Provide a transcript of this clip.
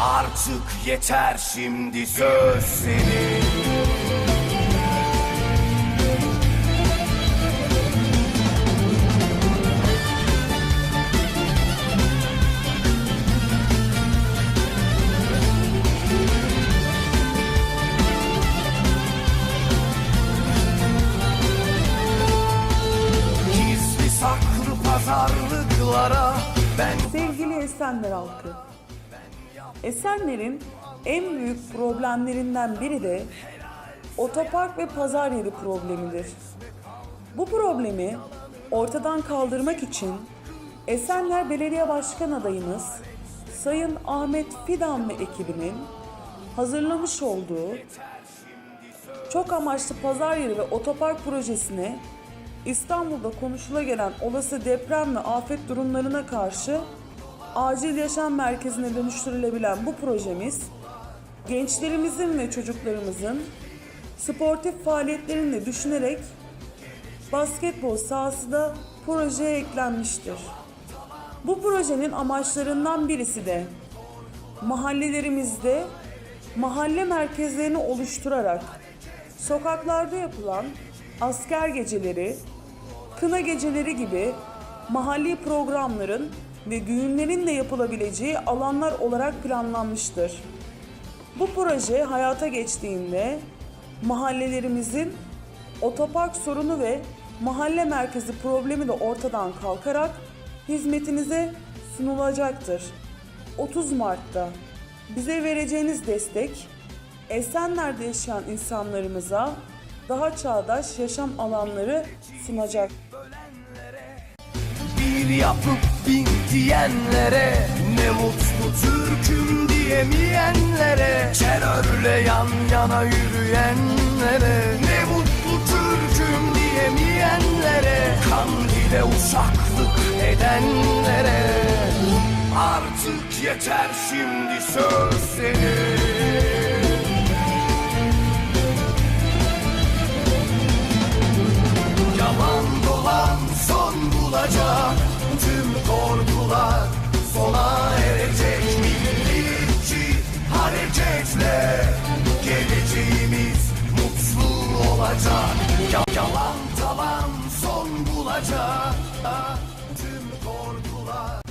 Artık yeter şimdi söz senin. Sevgili Esenler halkı, Esenler'in en büyük problemlerinden biri de otopark ve pazar yeri problemidir. Bu problemi ortadan kaldırmak için Esenler Belediye Başkan adayımız Sayın Ahmet Fidan ve ekibinin hazırlamış olduğu çok amaçlı pazar yeri ve otopark projesine İstanbul'da konuşula gelen olası deprem ve afet durumlarına karşı acil yaşam merkezine dönüştürülebilen bu projemiz gençlerimizin ve çocuklarımızın sportif faaliyetlerini düşünerek basketbol sahası da projeye eklenmiştir. Bu projenin amaçlarından birisi de mahallelerimizde mahalle merkezlerini oluşturarak sokaklarda yapılan asker geceleri, kına geceleri gibi mahalli programların ve düğünlerin de yapılabileceği alanlar olarak planlanmıştır. Bu proje hayata geçtiğinde mahallelerimizin otopark sorunu ve mahalle merkezi problemi de ortadan kalkarak hizmetinize sunulacaktır. 30 Mart'ta bize vereceğiniz destek Esenler'de yaşayan insanlarımıza daha çağdaş yaşam alanları sunacak. Yapıp bin diyenlere Ne mutlu Türk'üm diyemeyenlere Terörle yan yana yürüyenlere Ne mutlu Türk'üm diyemeyenlere Kandile uşaklık edenlere. Artık yeter şimdi söz senin olacak Yalan tavan son bulacak. Tüm korkular